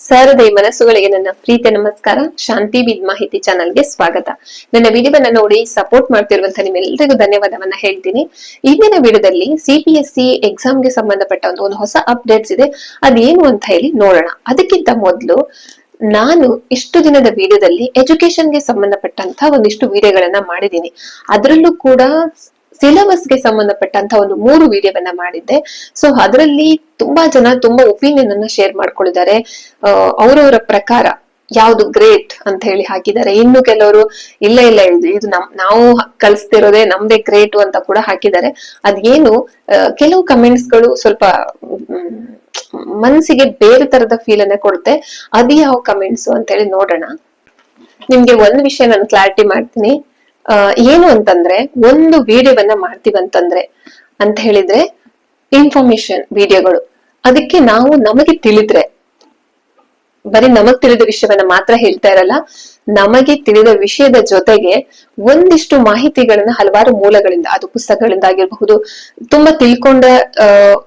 ಸರದಿ ಮನಸ್ಸುಗಳಿಗೆ ನನ್ನ ಪ್ರೀತಿ ನಮಸ್ಕಾರ. ಶಾಂತಿ ವಿದ್ ಮಾಹಿತಿ ಚಾನಲ್ಗೆ ಸ್ವಾಗತ. ನನ್ನ ವಿಡಿಯೋವನ್ನ ನೋಡಿ ಸಪೋರ್ಟ್ ಮಾಡ್ತಿರುವಂತ ನಿಮ್ಮೆಲ್ಲರಿಗೂ ಧನ್ಯವಾದವನ್ನ ಹೇಳ್ತೀನಿ. ಇಂದಿನ ವಿಡಿಯೋದಲ್ಲಿ ಸಿಬಿಎಸ್ಇ ಎಕ್ಸಾಮ್ಗೆ ಸಂಬಂಧಪಟ್ಟ ಒಂದು ಒಂದು ಹೊಸ ಅಪ್ಡೇಟ್ಸ್ ಇದೆ. ಅದೇನು ಅಂತ ಹೇಳಿ ನೋಡೋಣ. ಅದಕ್ಕಿಂತ ಮೊದಲು ನಾನು ಇಷ್ಟು ದಿನದ ವಿಡಿಯೋದಲ್ಲಿ ಎಜುಕೇಶನ್ಗೆ ಸಂಬಂಧಪಟ್ಟಂತ ಒಂದಿಷ್ಟು ವಿಡಿಯೋಗಳನ್ನ ಮಾಡಿದ್ದೀನಿ. ಅದರಲ್ಲೂ ಕೂಡ ಸಿಲೆಬಸ್ಗೆ ಸಂಬಂಧಪಟ್ಟಂತ ಒಂದು ಮೂರು ವಿಡಿಯೋವನ್ನ ಮಾಡಿದ್ದೆ. ಸೊ ಅದರಲ್ಲಿ ತುಂಬಾ ಜನ ತುಂಬಾ ಒಪಿನಿಯನ್ ಅನ್ನ ಶೇರ್ ಮಾಡ್ಕೊಂಡಿದ್ದಾರೆ ಅವರವರ ಪ್ರಕಾರ ಯಾವ್ದು ಗ್ರೇಟ್ ಅಂತ ಹೇಳಿ ಹಾಕಿದ್ದಾರೆ ಇನ್ನು ಕೆಲವರು ಇಲ್ಲ ಇಲ್ಲ ಇದು ಇದು ನಮ್, ನಾವು ಕಲಿಸ್ತಿರೋದೇ ನಮ್ದೇ ಗ್ರೇಟ್ ಅಂತ ಕೂಡ ಹಾಕಿದ್ದಾರೆ ಅದೇನು ಕೆಲವು ಕಮೆಂಟ್ಸ್ಗಳು ಸ್ವಲ್ಪ ಮನಸ್ಸಿಗೆ ಬೇರೆ ತರದ ಫೀಲ್ ಅನ್ನ ಕೊಡುತ್ತೆ. ಅದು ಯಾವ ಕಮೆಂಟ್ಸ್ ಅಂತ ಹೇಳಿ ನೋಡೋಣ. ನಿಮ್ಗೆ ಒಂದ್ ವಿಷಯ ನಾನು ಕ್ಲಾರಿಟಿ ಮಾಡ್ತೀನಿ. ಏನು ಅಂತಂದ್ರೆ ಒಂದು ವಿಡಿಯೋವನ್ನ ಮಾಡ್ತೀವಂತಂದ್ರೆ ಅಂತ ಹೇಳಿದ್ರೆ ಇನ್ಫಾರ್ಮೇಶನ್ ವಿಡಿಯೋಗಳು ಅದಕ್ಕೆ ನಾವು ನಮಗೆ ತಿಳಿದ್ರೆ ಬರೀ ನಮಗ್ ತಿಳಿದ ವಿಷಯವನ್ನ ಮಾತ್ರ ಹೇಳ್ತಾ ಇರಲ್ಲ, ನಮಗೆ ತಿಳಿದ ವಿಷಯದ ಜೊತೆಗೆ ಒಂದಿಷ್ಟು ಮಾಹಿತಿಗಳನ್ನ ಹಲವಾರು ಮೂಲಗಳಿಂದ, ಅದು ಪುಸ್ತಕಗಳಿಂದ ಆಗಿರಬಹುದು, ತುಂಬಾ ತಿಳ್ಕೊಂಡ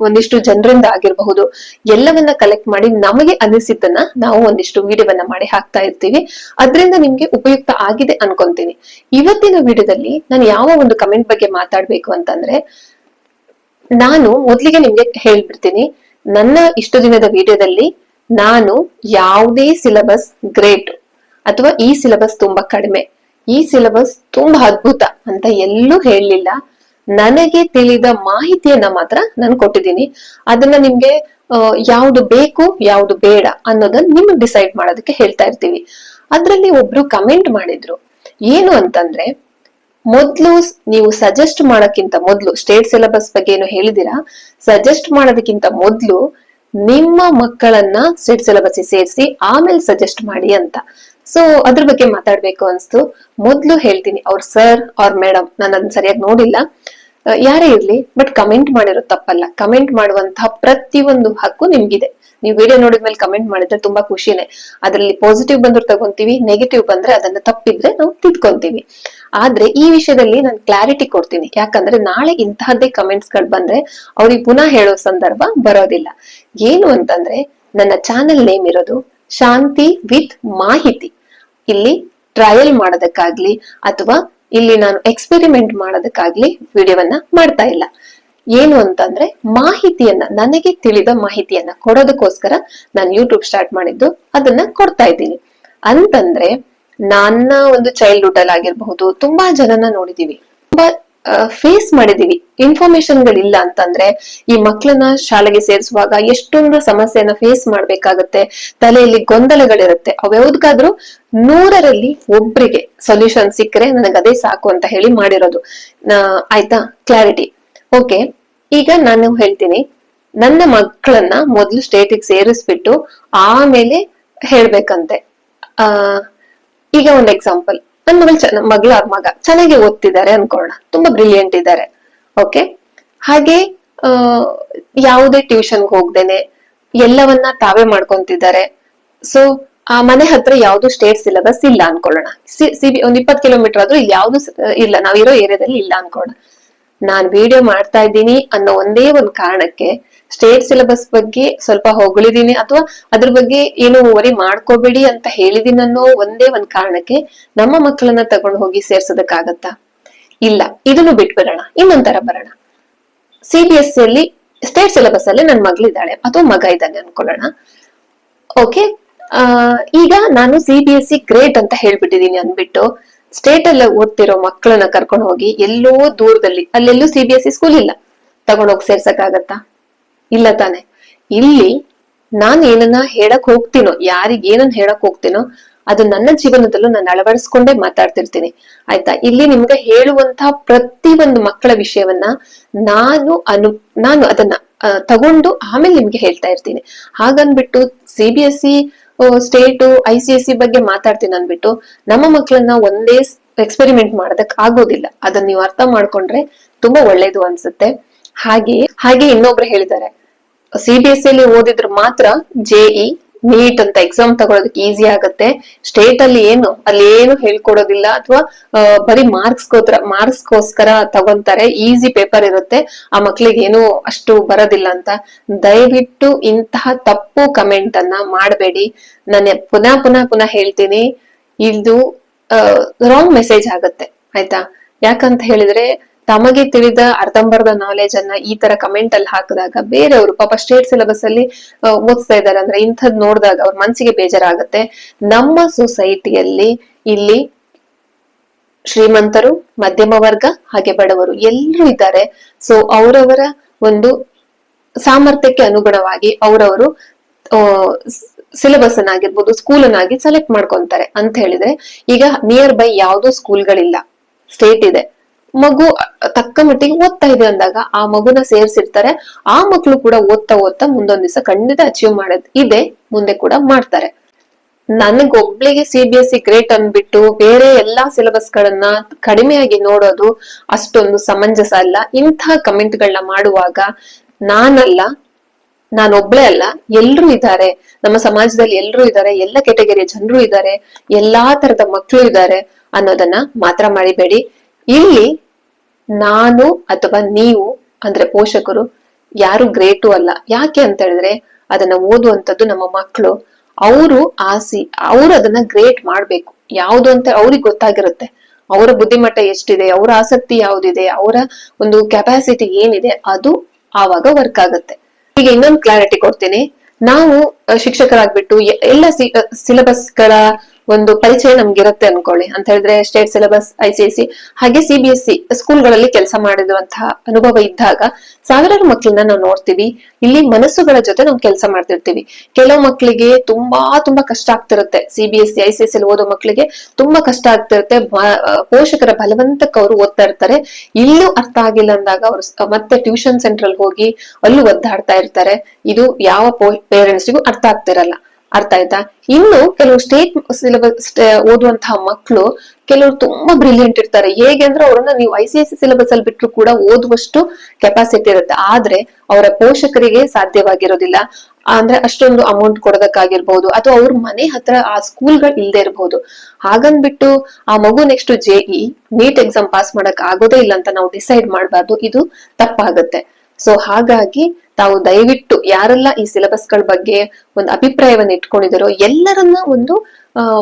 ಒಂದಿಷ್ಟು ಜನರಿಂದ ಆಗಿರಬಹುದು, ಎಲ್ಲವನ್ನ ಕಲೆಕ್ಟ್ ಮಾಡಿ ನಮಗೆ ಅನಿಸಿದ್ದನ್ನ ನಾವು ಒಂದಿಷ್ಟು ವಿಡಿಯೋವನ್ನ ಮಾಡಿ ಹಾಕ್ತಾ ಇರ್ತೀವಿ. ಅದರಿಂದ ನಿಮ್ಗೆ ಉಪಯುಕ್ತ ಆಗಿದೆ ಅನ್ಕೊಂತೀನಿ. ಇವತ್ತಿನ ವಿಡಿಯೋದಲ್ಲಿ ನಾನು ಯಾವ ಒಂದು ಕಮೆಂಟ್ ಬಗ್ಗೆ ಮಾತಾಡ್ಬೇಕು ಅಂತಂದ್ರೆ, ನಾನು ಮೊದ್ಲಿಗೆ ನಿಮ್ಗೆ ಹೇಳ್ಬಿಡ್ತೀನಿ, ನನ್ನ ಇಷ್ಟು ದಿನದ ವಿಡಿಯೋದಲ್ಲಿ ನಾನು ಯಾವುದೇ ಸಿಲೆಬಸ್ ಗ್ರೇಟ್ ಅಥವಾ ಈ ಸಿಲೆಬಸ್ ತುಂಬಾ ಕಡಿಮೆ, ಈ ಸಿಲೆಬಸ್ ತುಂಬಾ ಅದ್ಭುತ ಅಂತ ಎಲ್ಲೂ ಹೇಳಲಿಲ್ಲ. ನನಗೆ ತಿಳಿದ ಮಾಹಿತಿಯನ್ನ ಮಾತ್ರ ನಾನು ಕೊಟ್ಟಿದ್ದೀನಿ. ಅದನ್ನ ನಿಮ್ಗೆ ಯಾವುದು ಬೇಕು, ಯಾವ್ದು ಬೇಡ ಅನ್ನೋದನ್ನ ನಿಮ್ಗೆ ಡಿಸೈಡ್ ಮಾಡೋದಕ್ಕೆ ಹೇಳ್ತಾ ಇರ್ತೀವಿ. ಅದ್ರಲ್ಲಿ ಒಬ್ರು ಕಮೆಂಟ್ ಮಾಡಿದ್ರು. ಏನು ಅಂತಂದ್ರೆ, ಮೊದ್ಲು ನೀವು ಸಜೆಸ್ಟ್ ಮಾಡೋಕ್ಕಿಂತ ಮೊದ್ಲು ಸ್ಟೇಟ್ ಸಿಲೆಬಸ್ ಬಗ್ಗೆ ಏನು ಹೇಳಿದಿರಾ ಸಜೆಸ್ಟ್ ಮಾಡೋದಕ್ಕಿಂತ ಮೊದ್ಲು ನಿಮ್ಮ ಮಕ್ಕಳನ್ನ ಸ್ಟೇಟ್ ಸಿಲೆಬಸ್ ಸೇರಿಸಿ ಆಮೇಲೆ ಸಜೆಸ್ಟ್ ಮಾಡಿ ಅಂತ. ಸೊ ಅದ್ರ ಬಗ್ಗೆ ಮಾತಾಡ್ಬೇಕು ಅನ್ಸ್ತು. ಮೊದ್ಲು ಹೇಳ್ತೀನಿ, ಅವ್ರ ಸರ್ ಅವ್ರ ಮೇಡಮ್ ನಾನು ಅದನ್ನ ಸರಿಯಾಗಿ ನೋಡಿಲ್ಲ. ಯಾರೇ ಇರ್ಲಿ ಬಟ್ ಕಮೆಂಟ್ ಮಾಡಿರೋ ತಪ್ಪಲ್ಲ. ಕಮೆಂಟ್ ಮಾಡುವಂತಹ ಪ್ರತಿಯೊಂದು ಹಕ್ಕು ನಿಮ್ಗಿದೆ. ನೀವು ವಿಡಿಯೋ ನೋಡಿದ್ಮೇಲೆ ಕಮೆಂಟ್ ಮಾಡಿದ್ರೆ ತುಂಬಾ ಖುಷಿನೇ. ಅದರಲ್ಲಿ ಪಾಸಿಟಿವ್ ಬಂದ್ರು ತಗೊಂತೀವಿ ನೆಗೆಟಿವ್ ಬಂದ್ರೆ ಅದನ್ನ ತಪ್ಪಿದ್ರೆ ನಾವು ತಿದ್ಕೊಂತೀವಿ. ಆದ್ರೆ ಈ ವಿಷಯದಲ್ಲಿ ನಾನು ಕ್ಲಾರಿಟಿ ಕೊಡ್ತೀನಿ. ಯಾಕಂದ್ರೆ ನಾಳೆ ಇಂತಹದ್ದೇ ಕಮೆಂಟ್ಸ್ಗಳು ಬಂದ್ರೆ ಅವ್ರಿಗೆ ಪುನಃ ಹೇಳೋ ಸಂದರ್ಭ ಬರೋದಿಲ್ಲ. ಏನು ಅಂತಂದ್ರೆ ನನ್ನ ಚಾನೆಲ್ ನೇಮ್ ಇರೋದು ಶಾಂತಿ ವಿತ್ ಮಾಹಿತಿ. ಇಲ್ಲಿ ಟ್ರಯಲ್ ಮಾಡೋದಕ್ಕಾಗ್ಲಿ ಅಥವಾ ಇಲ್ಲಿ ನಾನು ಎಕ್ಸ್ಪೆರಿಮೆಂಟ್ ಮಾಡೋದಕ್ಕಾಗ್ಲಿ ವಿಡಿಯೋವನ್ನ ಮಾಡ್ತಾ ಇಲ್ಲ. ಏನು ಅಂತಂದ್ರೆ ಮಾಹಿತಿಯನ್ನ, ನನಗೆ ತಿಳಿದ ಮಾಹಿತಿಯನ್ನ ಕೊಡೋದಕ್ಕೋಸ್ಕರ ನಾನು ಯೂಟ್ಯೂಬ್ ಸ್ಟಾರ್ಟ್ ಮಾಡಿದ್ದು ಅದನ್ನ ಕೊಡ್ತಾ ಇದ್ದೀನಿ. ಅಂತಂದ್ರೆ ನನ್ನ ಒಂದು ಚೈಲ್ಡ್ಹುಡ್ ಅಲ್ಲಿ ಆಗಿರಬಹುದು, ತುಂಬಾ ಜನನ ನೋಡಿದೀವಿ. ತುಂಬಾ ಫೇಸ್ ಮಾಡಿದೀವಿ. ಇನ್ಫಾರ್ಮೇಶನ್ ಗಳಿಲ್ಲ ಅಂತಂದ್ರೆ ಈ ಮಕ್ಕಳನ್ನ ಶಾಲೆಗೆ ಸೇರಿಸುವಾಗ ಎಷ್ಟೊಂದು ಸಮಸ್ಯೆಯನ್ನ ಫೇಸ್ ಮಾಡ್ಬೇಕಾಗತ್ತೆ, ತಲೆಯಲ್ಲಿ ಗೊಂದಲಗಳಿರುತ್ತೆ. ಅವ್ಯಾವ್ದಕ್ಕಾದ್ರೂ ನೂರರಲ್ಲಿ ಒಬ್ರಿಗೆ ಸೊಲ್ಯೂಷನ್ ಸಿಕ್ಕರೆ ನನಗೆ ಅದೇ ಸಾಕು ಅಂತ ಹೇಳಿ ಮಾಡಿರೋದು. ಆಯ್ತಾ? ಕ್ಲಾರಿಟಿ ಓಕೆ ಈಗ ನಾನು ಹೇಳ್ತೀನಿ, ನನ್ನ ಮಕ್ಕಳನ್ನ ಮೊದ್ಲು ಸ್ಟೇಟಿಗೆ ಸೇರಿಸ್ಬಿಟ್ಟು ಆಮೇಲೆ ಹೇಳ್ಬೇಕಂತೆ. ಆ ಈಗ ಒಂದು ಎಕ್ಸಾಂಪಲ್ ನನ್ನ ಮಗಳು ಮಗಳು ಮಗಳ ಮಗ ಚೆನ್ನಾಗಿ ಓದ್ತಿದ್ದಾರೆ ಅನ್ಕೊಳ್ಳೋಣ. ತುಂಬಾ ಬ್ರಿಲಿಯಂಟ್ ಇದ್ದಾರೆ. ಓಕೆ ಹಾಗೆ ಯಾವುದೇ ಟ್ಯೂಷನ್ಗೆ ಹೋಗ್ದೇನೆ ಎಲ್ಲವನ್ನ ತಾವೇ ಮಾಡ್ಕೊಂತಿದ್ದಾರೆ. ಸೊ ಆ ಮನೆ ಹತ್ರ ಯಾವ್ದು ಸ್ಟೇಟ್ ಸಿಲೆಬಸ್ ಇಲ್ಲ ಅನ್ಕೊಳ್ಳೋಣ. ಸಿ ಬಿ ಒಂದ್ ಇಪ್ಪತ್ ಕಿಲೋಮೀಟರ್ ಆದ್ರೂ ಯಾವ್ದು ಸ- ಇಲ್ಲ, ನಾವಿರೋ ಏರಿಯಾದಲ್ಲಿ ಇಲ್ಲ ಅನ್ಕೊಳ್ಳೋಣ. ನಾನ್ ವಿಡಿಯೋ ಮಾಡ್ತಾ ಇದ್ದೀನಿ ಅನ್ನೋ ಒಂದೇ ಒಂದ್ ಕಾರಣಕ್ಕೆ ಸ್ಟೇಟ್ ಸಿಲೆಬಸ್ ಬಗ್ಗೆ ಸ್ವಲ್ಪ ಹೊಗಳಿದೀನಿ ಅಥವಾ ಅದ್ರ ಬಗ್ಗೆ ಏನು ವರಿ ಮಾಡ್ಕೋಬೇಡಿ ಅಂತ ಹೇಳಿದೀನಿ ಅನ್ನೋ ಒಂದೇ ಒಂದ್ ಕಾರಣಕ್ಕೆ ನಮ್ಮ ಮಕ್ಕಳನ್ನ ತಗೊಂಡು ಹೋಗಿ ಸೇರ್ಸೋದಕ್ಕಾಗತ್ತಾ? ಇಲ್ಲ, ಇದನ್ನು ಬಿಟ್ಬಿಡೋಣ. ತರ ಬರೋಣ. ಸಿ ಬಿ ಎಸ್ ಅಲ್ಲಿ ಸ್ಟೇಟ್ ಸಿಲೆಬಸ್ ಅಲ್ಲಿ ನನ್ ಮಗಳಿದ್ದಾಳೆ ಅಥವಾ ಮಗ ಇದ್ದಾನೆ ಅನ್ಕೊಳ್ಳೋಣ. ಓಕೆ ಈಗ ನಾನು C B S C great ಅಂತ ಹೇಳ್ಬಿಟ್ಟಿದೀನಿ ಅಂದ್ಬಿಟ್ಟು ಸ್ಟೇಟ್ ಅಲ್ಲಿ ಓದ್ತಿರೋ ಮಕ್ಕಳನ್ನ ಕರ್ಕೊಂಡು ಹೋಗಿ ಎಲ್ಲೋ ದೂರದಲ್ಲಿ, ಅಲ್ಲೆಲ್ಲೂ C B S C school ಇಲ್ಲ. ತಗೊಂಡೋಗಿ ಸೇರ್ಸಕ್ಕಾಗತ್ತಾ? ಇಲ್ಲ ತಾನೆ. ಇಲ್ಲಿ ನಾನ್ ಏನನ್ನ ಹೇಳಕ್ ಹೋಗ್ತೀನೋ, ಯಾರಿಗ್ ಏನನ್ನ ಹೇಳಕ್ ಹೋಗ್ತೀನೋ, ಅದು ನನ್ನ ಜೀವನದಲ್ಲೂ ನಾನು ಅಳವಡಿಸ್ಕೊಂಡೇ ಮಾತಾಡ್ತಿರ್ತೀನಿ. ಆಯ್ತಾ? ಇಲ್ಲಿ ನಿಮ್ಗೆ ಹೇಳುವಂತಹ ಪ್ರತಿ ಒಂದು ಮಕ್ಕಳ ವಿಷಯವನ್ನ ನಾನು ಅನು, ನಾನು ಅದನ್ನ ತಗೊಂಡು ಆಮೇಲೆ ನಿಮ್ಗೆ ಹೇಳ್ತಾ ಇರ್ತೀನಿ. ಹಾಗನ್ಬಿಟ್ಟು C B S C state I C S C ಬಗ್ಗೆ ಮಾತಾಡ್ತೀನಿ ಅಂದ್ಬಿಟ್ಟು ನಮ್ಮ ಮಕ್ಕಳನ್ನ ಒಂದೇ ಎಕ್ಸ್ಪೆರಿಮೆಂಟ್ ಮಾಡೋದಕ್ ಆಗೋದಿಲ್ಲ. ಅದನ್ನ ನೀವು ಅರ್ಥ ಮಾಡ್ಕೊಂಡ್ರೆ ತುಂಬಾ ಒಳ್ಳೇದು ಅನ್ಸುತ್ತೆ. ಹಾಗೆ ಹಾಗೆ ಇನ್ನೊಬ್ರು ಹೇಳಿದ್ದಾರೆ. ಸಿ ಬಿ ಎಸ್ ಅಲ್ಲಿ ಓದಿದ್ರೆ ಮಾತ್ರ ಜೆಇ ನೀಟ್ ಅಂತ ಎಕ್ಸಾಮ್ ತಗೊಳೋದಕ್ಕೆ ಈಸಿ ಆಗುತ್ತೆ. ಸ್ಟೇಟ್ ಅಲ್ಲಿ ಏನು ಅಲ್ಲಿ ಏನು ಹೇಳ್ಕೊಡೋದಿಲ್ಲ ಅಥವಾ ಬರೀ ಮಾರ್ಕ್ಸ್ ಮಾರ್ಕ್ಸ್ಗೋಸ್ಕರ ತಗೊಂತಾರೆ. ಈಸಿ ಪೇಪರ್ ಇರುತ್ತೆ. ಆ ಮಕ್ಳಿಗೆ ಏನು ಅಷ್ಟು ಬರೋದಿಲ್ಲ ಅಂತ. ದಯವಿಟ್ಟು ಇಂತಹ ತಪ್ಪು ಕಮೆಂಟ್ ಅನ್ನ ಮಾಡಬೇಡಿ. ನಾನು ಪುನಃ ಪುನಃ ಪುನಃ ಹೇಳ್ತೀನಿ. ಇದು ರಾಂಗ್ ಮೆಸೇಜ್ ಆಗುತ್ತೆ. ಆಯ್ತಾ? ಯಾಕಂತ ಹೇಳಿದ್ರೆ ತಮಗೆ ತಿಳಿದ ಅರ್ಧಂಬರ್ಧ ನಾಲೆಜ್ ಅನ್ನ ಈ ತರ ಕಮೆಂಟ್ ಅಲ್ಲಿ ಹಾಕಿದಾಗ ಬೇರೆಯವರು ಪಾಪ ಸ್ಟೇಟ್ ಸಿಲೆಬಸ್ ಅಲ್ಲಿ ಆ, ಓದಿಸ್ತಾ ಇದ್ದಾರೆ. ಅಂದ್ರೆ ಇಂಥದ್ ನೋಡಿದಾಗ ಅವ್ರ ಮನ್ಸಿಗೆ ಬೇಜಾರಾಗುತ್ತೆ. ನಮ್ಮ ಸೊಸೈಟಿಯಲ್ಲಿ ಇಲ್ಲಿ ಶ್ರೀಮಂತರು ಮಧ್ಯಮ ವರ್ಗ ಹಾಗೆ ಬಡವರು ಎಲ್ಲರೂ ಇದ್ದಾರೆ. ಸೊ ಅವರವರ ಒಂದು ಸಾಮರ್ಥ್ಯಕ್ಕೆ ಅನುಗುಣವಾಗಿ ಅವರವರು ಸಿಲೆಬಸ್ ಅನ್ನಾಗಿರ್ಬೋದು ಸ್ಕೂಲ್ ಅನ್ನಾಗಿ ಸೆಲೆಕ್ಟ್ ಮಾಡ್ಕೊಂತಾರೆ. ಅಂತ ಹೇಳಿದ್ರೆ ಈಗ ನಿಯರ್ ಬೈ ಯಾವ್ದೋ ಸ್ಕೂಲ್ಗಳಿಲ್ಲ ಸ್ಟೇಟ್ ಇದೆ. ಮಗು ತಕ್ಕ ಮಟ್ಟಿಗೆ ಓದ್ತಾ ಇದೆ ಅಂದಾಗ ಆ ಮಗುನ ಸೇರ್ಸಿರ್ತಾರೆ. ಆ ಮಕ್ಳು ಕೂಡ ಓದ್ತಾ ಓದ್ತಾ ಮುಂದೊಂದ್ ದಿವಸ ಖಂಡಿತ ಅಚೀವ್ ಮಾಡೋದ್ ಇದೆ. ಮುಂದೆ ಕೂಡ ಮಾಡ್ತಾರೆ. ನನಗೊಬ್ಳಿಗೆ C B S C great ಅನ್ಬಿಟ್ಟು ಬೇರೆ ಎಲ್ಲಾ ಸಿಲೆಬಸ್ ಗಳನ್ನ ಕಡಿಮೆಯಾಗಿ ನೋಡೋದು ಅಷ್ಟೊಂದು ಸಮಂಜಸ ಅಲ್ಲ. ಇಂತಹ ಕಮೆಂಟ್ ಗಳನ್ನ ಮಾಡುವಾಗ ನಾನಲ್ಲ, ನಾನೊಬ್ಳೆ ಅಲ್ಲ, ಎಲ್ರೂ ಇದ್ದಾರೆ. ನಮ್ಮ ಸಮಾಜದಲ್ಲಿ ಎಲ್ರೂ ಇದ್ದಾರೆ, ಎಲ್ಲ ಕೆಟಗರಿಯ ಜನರು ಇದ್ದಾರೆ, ಎಲ್ಲಾ ತರದ ಮಕ್ಕಳು ಇದ್ದಾರೆ ಅನ್ನೋದನ್ನ ಮಾತ್ರ ಮಾಡಿಬೇಡಿ ಇಲ್ಲಿ ನಾನು ಅಥವಾ ನೀವು, ಅಂದ್ರೆ ಪೋಷಕರು, ಯಾರು ಗ್ರೇಟು ಅಲ್ಲ, ಯಾಕೆ ಅಂತ ಹೇಳಿದ್ರೆ ಅದನ್ನ ಓದುವಂತದ್ದು ನಮ್ಮ ಮಕ್ಕಳು ಅವರು ಆಸಿ, ಅವರು ಅದನ್ನ ಗ್ರೇಟ್ ಮಾಡ್ಬೇಕು. ಯಾವುದು ಅಂತ ಅವ್ರಿಗೆ ಗೊತ್ತಾಗಿರುತ್ತೆ. ಅವರ ಬುದ್ಧಿಮಟ್ಟ ಎಷ್ಟಿದೆ, ಅವರ ಆಸಕ್ತಿ ಯಾವ್ದಿದೆ, ಅವರ ಒಂದು ಕೆಪಾಸಿಟಿ ಏನಿದೆ, ಅದು ಆವಾಗ ವರ್ಕ್ ಆಗುತ್ತೆ. ಈಗ ಇನ್ನೊಂದು ಕ್ಲಾರಿಟಿ ಕೊಡ್ತೀನಿ. ನಾವು ಶಿಕ್ಷಕರಾಗ್ಬಿಟ್ಟು ಎಲ್ಲ ಸಿಲೆಬಸ್ಗಳ ಒಂದು ಪರಿಚಯ ನಮ್ಗಿರುತ್ತೆ ಅನ್ಕೊಳ್ಳಿ. ಅಂತ ಹೇಳಿದ್ರೆ state syllabus I C S C ಹಾಗೆ ಸಿ ಬಿ ಎಸ್ ಸಿ ಸ್ಕೂಲ್ಗಳಲ್ಲಿ ಕೆಲಸ ಮಾಡಿರುವಂತಹ ಅನುಭವ ಇದ್ದಾಗ ಸಾವಿರಾರು ಮಕ್ಕಳನ್ನ ನಾವು ನೋಡ್ತೀವಿ. ಇಲ್ಲಿ ಮನಸ್ಸುಗಳ ಜೊತೆ ನಾವು ಕೆಲಸ ಮಾಡ್ತಿರ್ತೀವಿ. ಕೆಲವು ಮಕ್ಕಳಿಗೆ ತುಂಬಾ ತುಂಬಾ ಕಷ್ಟ ಆಗ್ತಿರುತ್ತೆ. C B S C I C ಓದೋ ಮಕ್ಕಳಿಗೆ ತುಂಬಾ ಕಷ್ಟ ಆಗ್ತಿರುತ್ತೆ. ಪೋಷಕರ ಬಲವಂತಕ್ಕೆ ಅವರು ಓದ್ತಾ ಇರ್ತಾರೆ. ಇಲ್ಲೂ ಅರ್ಥ ಆಗಿಲ್ಲ ಅಂದಾಗ ಅವರು ಮತ್ತೆ ಟ್ಯೂಷನ್ ಸೆಂಟರ್ ಹೋಗಿ ಅಲ್ಲೂ ಒದ್ದಾಡ್ತಾ ಇರ್ತಾರೆ. ಇದು ಯಾವ ಪೇರೆಂಟ್ಸ್ಗೂ ಅರ್ಥ ಆಗ್ತಿರಲ್ಲ. ಅರ್ಥ ಆಯ್ತಾ? ಇನ್ನು ಕೆಲವು ಸ್ಟೇಟ್ ಸಿಲೆಬಸ್ ಓದುವಂತಹ ಮಕ್ಕಳು ಕೆಲವರು ತುಂಬಾ ಬ್ರಿಲಿಯಂಟ್ ಇರ್ತಾರೆ. ಹೇಗೆ ಅಂದ್ರೆ ಅವ್ರನ್ನ ನೀವು ಐ ಸಿ ಸಿ ಸಿಲೆಬಸ್ ಅಲ್ಲಿ ಬಿಟ್ಟರು ಕೂಡ ಓದುವಷ್ಟು ಕೆಪಾಸಿಟಿ ಇರುತ್ತೆ. ಆದ್ರೆ ಅವರ ಪೋಷಕರಿಗೆ ಸಾಧ್ಯವಾಗಿರೋದಿಲ್ಲ. ಅಂದ್ರೆ ಅಷ್ಟೊಂದು ಅಮೌಂಟ್ ಕೊಡೋದಕ್ಕಾಗಿರ್ಬಹುದು ಅಥವಾ ಅವ್ರ ಮನೆ ಹತ್ರ ಆ ಸ್ಕೂಲ್ಗಳು ಇಲ್ಲದೆ ಇರಬಹುದು ಹಾಗಂದ್ಬಿಟ್ಟು ಆ ಮಗು next J E NEET exam pass ಮಾಡಕ್ ಆಗೋದೇ ಇಲ್ಲ ಅಂತ ನಾವು ಡಿಸೈಡ್ ಮಾಡಬಾರ್ದು. ಇದು ತಪ್ಪಾಗುತ್ತೆ. ಸೊ ಹಾಗಾಗಿ ತಾವು ದಯವಿಟ್ಟು ಯಾರೆಲ್ಲ ಈ ಸಿಲೆಬಸ್ಗಳ ಬಗ್ಗೆ ಒಂದು ಅಭಿಪ್ರಾಯವನ್ನು ಇಟ್ಕೊಂಡಿದಾರೋ ಎಲ್ಲರನ್ನ ಒಂದು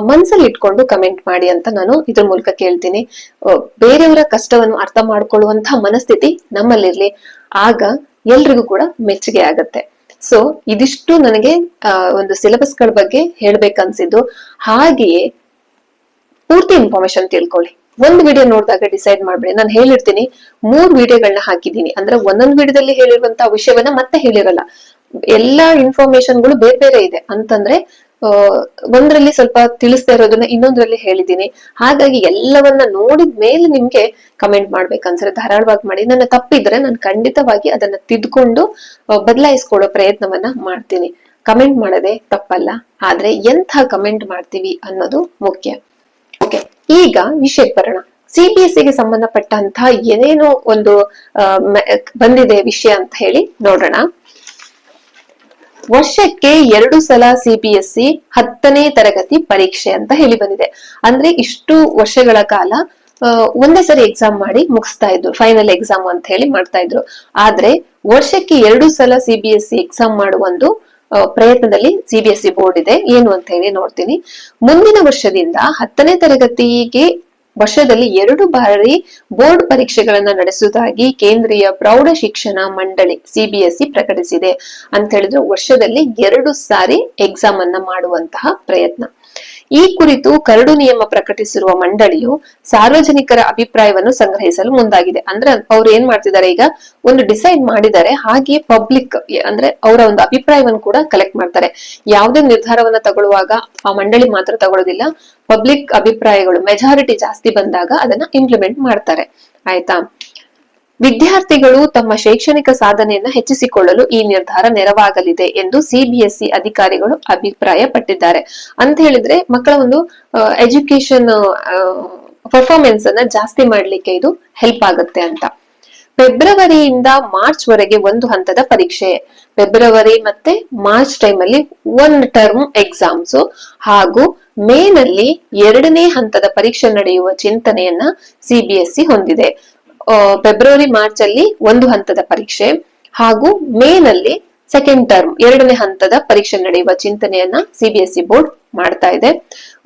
ಮನ್ಸಲ್ಲಿ ಇಟ್ಕೊಂಡು ಕಮೆಂಟ್ ಮಾಡಿ ಅಂತ ನಾನು ಇದ್ರ ಮೂಲಕ ಕೇಳ್ತೀನಿ. ಬೇರೆಯವರ ಕಷ್ಟವನ್ನು ಅರ್ಥ ಮಾಡ್ಕೊಳ್ಳುವಂತಹ ಮನಸ್ಥಿತಿ ನಮ್ಮಲ್ಲಿರ್ಲಿ. ಆಗ ಎಲ್ರಿಗೂ ಕೂಡ ಮೆಚ್ಚುಗೆ ಆಗತ್ತೆ. ಸೊ ಇದಿಷ್ಟು ನನಗೆ ಒಂದು ಸಿಲೆಬಸ್ಗಳ ಬಗ್ಗೆ ಹೇಳ್ಬೇಕನ್ಸಿದ್ದು. ಹಾಗೆಯೇ ಪೂರ್ತಿ ಇನ್ಫಾರ್ಮೇಶನ್ ತಿಳ್ಕೊಳ್ಳಿ. ಒಂದ್ ವಿಡಿಯೋ ನೋಡಿದಾಗ ಡಿಸೈಡ್ ಮಾಡ್ಬೇಡಿ. ನಾನು ಹೇಳಿರ್ತೀನಿ, ಮೂರ್ ವಿಡಿಯೋಗಳನ್ನ ಹಾಕಿದ್ದೀನಿ. ಅಂದ್ರೆ ಒಂದೊಂದ್ ವಿಡಿಯೋದಲ್ಲಿ ಹೇಳಿರುವಂತಹ ವಿಷಯವನ್ನ ಮತ್ತೆ ಹೇಳಿರಲ್ಲ. ಎಲ್ಲಾ ಇನ್ಫಾರ್ಮೇಶನ್ಗಳು ಬೇರೆ ಬೇರೆ ಇದೆ. ಅಂತಂದ್ರೆ ಒಂದ್ರಲ್ಲಿ ಸ್ವಲ್ಪ ತಿಳಿಸ್ತಾ ಇರೋದನ್ನ ಇನ್ನೊಂದ್ರಲ್ಲಿ ಹೇಳಿದ್ದೀನಿ. ಹಾಗಾಗಿ ಎಲ್ಲವನ್ನ ನೋಡಿದ ಮೇಲೆ ನಿಮ್ಗೆ ಕಮೆಂಟ್ ಮಾಡ್ಬೇಕನ್ಸರೆ ಧಾರಾಳವಾಗಿ ಮಾಡಿ. ನನ್ನ ತಪ್ಪಿದ್ರೆ ನಾನು ಖಂಡಿತವಾಗಿ ಅದನ್ನ ತಿದ್ಕೊಂಡು ಬದಲಾಯಿಸ್ಕೊಳ್ಳೋ ಪ್ರಯತ್ನವನ್ನ ಮಾಡ್ತೀನಿ. ಕಮೆಂಟ್ ಮಾಡದೆ ತಪ್ಪಲ್ಲ. ಆದ್ರೆ ಎಂಥ ಕಮೆಂಟ್ ಮಾಡ್ತೀವಿ ಅನ್ನೋದು ಮುಖ್ಯ. ಈಗ ವಿಷಯಕ್ಕೆ ಬರೋಣ ಸಿಬಿಎಸ್ಇಗೆ ಸಂಬಂಧಪಟ್ಟಂತಹ ಏನೇನು ಒಂದು ಬಂದಿದೆ ವಿಷಯ ಅಂತ ಹೇಳಿ ನೋಡೋಣ. ವರ್ಷಕ್ಕೆ ಎರಡು ಸಲ ಸಿಬಿಎಸ್ಇ ಹತ್ತನೇ ತರಗತಿ ಪರೀಕ್ಷೆ ಅಂತ ಹೇಳಿ ಬಂದಿದೆ. ಅಂದ್ರೆ ಇಷ್ಟು ವರ್ಷಗಳ ಕಾಲ ಒಂದೇ ಸರಿ ಎಕ್ಸಾಮ್ ಮಾಡಿ ಮುಗಿಸ್ತಾ ಇದ್ರು ಫೈನಲ್ ಎಕ್ಸಾಮ್ ಅಂತ ಹೇಳಿ ಮಾಡ್ತಾ ಇದ್ರು. ಆದ್ರೆ ವರ್ಷಕ್ಕೆ ಎರಡು ಸಲ ಸಿಬಿಎಸ್ಇ ಎಕ್ಸಾಮ್ ಮಾಡುವ ಒಂದು ಪ್ರಯತ್ನದಲ್ಲಿ ಸಿಬಿಎಸ್ಇ ಬೋರ್ಡ್ ಇದೆ. ಏನು ಅಂತ ಹೇಳಿ ನೋಡ್ತೀನಿ. ಮುಂದಿನ ವರ್ಷದಿಂದ ಹತ್ತನೇ ತರಗತಿಗೆ ವರ್ಷದಲ್ಲಿ ಎರಡು ಬಾರಿ ಬೋರ್ಡ್ ಪರೀಕ್ಷೆಗಳನ್ನ ನಡೆಸುವುದಾಗಿ ಕೇಂದ್ರೀಯ ಪ್ರೌಢ ಶಿಕ್ಷಣ ಮಂಡಳಿ ಸಿಬಿಎಸ್ಇ ಪ್ರಕಟಿಸಿದೆ. ಅಂತ ಹೇಳಿದ್ರೆ ವರ್ಷದಲ್ಲಿ ಎರಡು ಸಾರಿ ಎಕ್ಸಾಮ್ ಅನ್ನ ಮಾಡುವಂತಹ ಪ್ರಯತ್ನ. ಈ ಕುರಿತು ಕರಡು ನಿಯಮ ಪ್ರಕಟಿಸಿರುವ ಮಂಡಳಿಯು ಸಾರ್ವಜನಿಕರ ಅಭಿಪ್ರಾಯವನ್ನು ಸಂಗ್ರಹಿಸಲು ಮುಂದಾಗಿದೆ. ಅಂದ್ರೆ ಅವ್ರು ಏನ್ ಮಾಡ್ತಿದ್ದಾರೆ ಈಗ? ಒಂದು ಡಿಸೈಡ್ ಮಾಡಿದ್ದಾರೆ ಹಾಗೆ ಪಬ್ಲಿಕ್, ಅಂದ್ರೆ ಅವರ ಒಂದು ಅಭಿಪ್ರಾಯವನ್ನು ಕೂಡ ಕಲೆಕ್ಟ್ ಮಾಡ್ತಾರೆ. ಯಾವುದೇ ನಿರ್ಧಾರವನ್ನ ತಗೊಳ್ಳುವಾಗ ಆ ಮಂಡಳಿ ಮಾತ್ರ ತಗೊಳ್ಳೋದಿಲ್ಲ, ಪಬ್ಲಿಕ್ ಅಭಿಪ್ರಾಯಗಳು ಮೆಜಾರಿಟಿ ಜಾಸ್ತಿ ಬಂದಾಗ ಅದನ್ನ ಇಂಪ್ಲಿಮೆಂಟ್ ಮಾಡ್ತಾರೆ. ಆಯ್ತಾ? ವಿದ್ಯಾರ್ಥಿಗಳು ತಮ್ಮ ಶೈಕ್ಷಣಿಕ ಸಾಧನೆಯನ್ನ ಹೆಚ್ಚಿಸಿಕೊಳ್ಳಲು ಈ ನಿರ್ಧಾರ ನೆರವಾಗಲಿದೆ ಎಂದು ಸಿಬಿಎಸ್ಇ ಅಧಿಕಾರಿಗಳು ಅಭಿಪ್ರಾಯ ಪಟ್ಟಿದ್ದಾರೆ ಅಂತ ಹೇಳಿದ್ರೆ ಮಕ್ಕಳ ಒಂದು ಎಜುಕೇಶನ್ ಪರ್ಫಾರ್ಮೆನ್ಸ್ ಅನ್ನ ಜಾಸ್ತಿ ಮಾಡ್ಲಿಕ್ಕೆ ಇದು ಹೆಲ್ಪ್ ಆಗುತ್ತೆ ಅಂತ. ಫೆಬ್ರವರಿಯಿಂದ ಮಾರ್ಚ್ ವರೆಗೆ ಒಂದು ಹಂತದ ಪರೀಕ್ಷೆ. ಫೆಬ್ರವರಿ ಮತ್ತೆ ಮಾರ್ಚ್ ಟೈಮ್ ಅಲ್ಲಿ ಒನ್ ಟರ್ಮ್ ಎಕ್ಸಾಮ್ಸ್ ಹಾಗೂ ಮೇ ನಲ್ಲಿ ಎರಡನೇ ಹಂತದ ಪರೀಕ್ಷೆ ನಡೆಯುವ ಚಿಂತನೆಯನ್ನ ಸಿಬಿಎಸ್ಇ ಹೊಂದಿದೆ. ಆ, ಫೆಬ್ರವರಿ ಮಾರ್ಚ್ ಅಲ್ಲಿ ಒಂದು ಹಂತದ ಪರೀಕ್ಷೆ ಹಾಗೂ ಮೇ ನಲ್ಲಿ ಸೆಕೆಂಡ್ ಟರ್ಮ್ ಎರಡನೇ ಹಂತದ ಪರೀಕ್ಷೆ ನಡೆಯುವ ಚಿಂತನೆಯನ್ನ ಸಿಬಿಎಸ್ಇ ಬೋರ್ಡ್ ಮಾಡ್ತಾ ಇದೆ.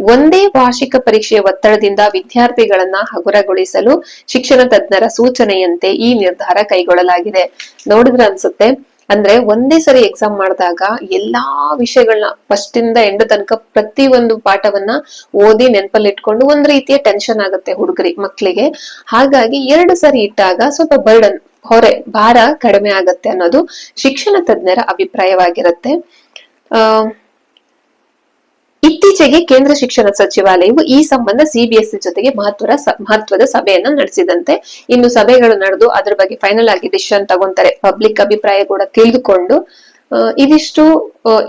ಒಂದೇ ವಾರ್ಷಿಕ ಪರೀಕ್ಷೆಯ ಒತ್ತಡದಿಂದ ವಿದ್ಯಾರ್ಥಿಗಳನ್ನ ಹಗುರಗೊಳಿಸಲು ಶಿಕ್ಷಣ ತಜ್ಞರ ಸೂಚನೆಯಂತೆ ಈ ನಿರ್ಧಾರ ಕೈಗೊಳ್ಳಲಾಗಿದೆ. ನೋಡಿದ್ರೆ ಅನ್ಸುತ್ತೆ ಅಂದ್ರೆ ಒಂದೇ ಸರಿ ಎಕ್ಸಾಮ್ ಮಾಡಿದಾಗ ಎಲ್ಲಾ ವಿಷಯಗಳನ್ನ ಫಸ್ಟ್ ಇಂದ ಎಂಡ್ ತನಕ ಪ್ರತಿ ಒಂದು ಪಾಠವನ್ನ ಓದಿ ನೆನಪಲ್ಲಿ ಇಟ್ಕೊಂಡು ಒಂದ್ ರೀತಿಯ ಟೆನ್ಷನ್ ಆಗುತ್ತೆ ಹುಡುಗರಿ ಮಕ್ಕಳಿಗೆ ಹಾಗಾಗಿ ಎರಡು ಸರಿ ಇಟ್ಟಾಗ ಸ್ವಲ್ಪ ಬರ್ಡನ್ ಹೊರೆ, ಭಾರ ಕಡಿಮೆ ಆಗತ್ತೆ ಅನ್ನೋದು ಶಿಕ್ಷಣ ತಜ್ಞರ ಅಭಿಪ್ರಾಯವಾಗಿರುತ್ತೆ. ಆ ಇತ್ತೀಚೆಗೆ ಕೇಂದ್ರ ಶಿಕ್ಷಣ ಸಚಿವಾಲಯವು ಈ ಸಂಬಂಧ ಸಿಬಿಎಸ್ಇ ಜೊತೆಗೆ ಮಹತ್ವದ ಮಹತ್ವದ ಸಭೆಯನ್ನ ನಡೆಸಿದಂತೆ ಇನ್ನು ಸಭೆಗಳು ನಡೆದು ಅದರ ಬಗ್ಗೆ ಫೈನಲ್ ಆಗಿ ಡಿಸಿಷನ್ ತಗೊಂತಾರೆ. ಪಬ್ಲಿಕ್ ಅಭಿಪ್ರಾಯ ಕೂಡ ತಿಳಿದುಕೊಂಡು ಇದಿಷ್ಟು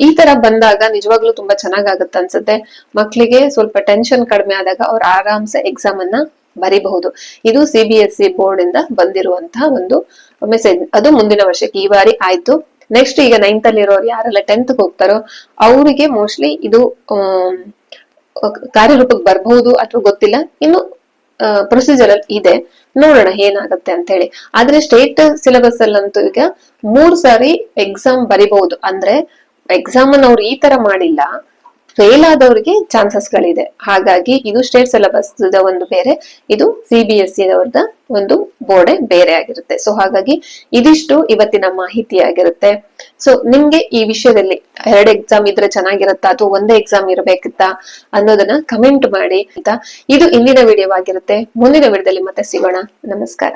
ಈ ತರ ಬಂದಾಗ ನಿಜವಾಗ್ಲೂ ತುಂಬಾ ಚೆನ್ನಾಗಾಗುತ್ತೆ ಅನ್ಸುತ್ತೆ. ಮಕ್ಕಳಿಗೆ ಸ್ವಲ್ಪ ಟೆನ್ಷನ್ ಕಡಿಮೆ ಆದಾಗ ಅವ್ರ ಆರಾಮ್ಸೆ ಎಕ್ಸಾಮ್ ಅನ್ನ ಬರಿಬಹುದು. ಇದು ಸಿಬಿಎಸ್ಇ ಬೋರ್ಡ್ ಇಂದ ಬಂದಿರುವಂತಹ ಒಂದು ಮೆಸೇಜ್ ಅದು ಮುಂದಿನ ವರ್ಷಕ್ಕೆ ಈ ಬಾರಿ ಆಯ್ತು. ನೆಕ್ಸ್ಟ್ ಈಗ ನೈನ್ತ್ ಅಲ್ಲಿ ಇರೋರು ಯಾರೆಲ್ಲ ಟೆಂತ್ ಹೋಗ್ತಾರೋ, ಅವರಿಗೆ ಮೋಸ್ಟ್ಲಿ ಇದು ಕಾರ್ಯರೂಪಕ್ಕೆ ಬರಬಹುದು ಅಥವಾ ಗೊತ್ತಿಲ್ಲ. ಇನ್ನು ಪ್ರೊಸೀಜರ್ ಅಲ್ಲಿ ಇದೆ. ನೋಡೋಣ ಏನಾಗತ್ತೆ ಅಂತ ಹೇಳಿ ಆದ್ರೆ ಸ್ಟೇಟ್ ಸಿಲೆಬಸ್ ಅಲ್ಲಂತೂ ಈಗ ಮೂರ್ ಸಾರಿ ಎಕ್ಸಾಮ್ ಬರಿಬಹುದು. ಅಂದ್ರೆ ಎಕ್ಸಾಮ್ ಅನ್ನ ಅವ್ರು ಈ ತರ ಮಾಡಿಲ್ಲ. ಫೇಲ್ ಆದವರಿಗೆ ಚಾನ್ಸಸ್ ಗಳಿದೆ. ಹಾಗಾಗಿ ಇದು ಸ್ಟೇಟ್ ಸಿಲೆಬಸ್ ಒಂದು ಬೇರೆ, ಇದು ಸಿಬಿಎಸ್ಸಿ ಅವ್ರದ ಒಂದು ಬೋರ್ಡೆ ಬೇರೆ ಆಗಿರುತ್ತೆ. ಸೊ ಹಾಗಾಗಿ ಇದಿಷ್ಟು ಇವತ್ತಿನ ಮಾಹಿತಿ ಆಗಿರುತ್ತೆ. ಸೊ ನಿಮ್ಗೆ ಈ ವಿಷಯದಲ್ಲಿ ಎರಡು ಎಕ್ಸಾಮ್ ಇದ್ರೆ ಚೆನ್ನಾಗಿರುತ್ತಾ ಅಥವಾ ಒಂದೇ ಎಕ್ಸಾಮ್ ಇರಬೇಕಿತ್ತಾ ಅನ್ನೋದನ್ನ ಕಮೆಂಟ್ ಮಾಡಿ ಅಂತ ಇದು ಇಂದಿನ ವಿಡಿಯೋ ಆಗಿರುತ್ತೆ ಮುಂದಿನ ವಿಡಿಯೋದಲ್ಲಿ ಮತ್ತೆ ಸಿಗೋಣ. ನಮಸ್ಕಾರ.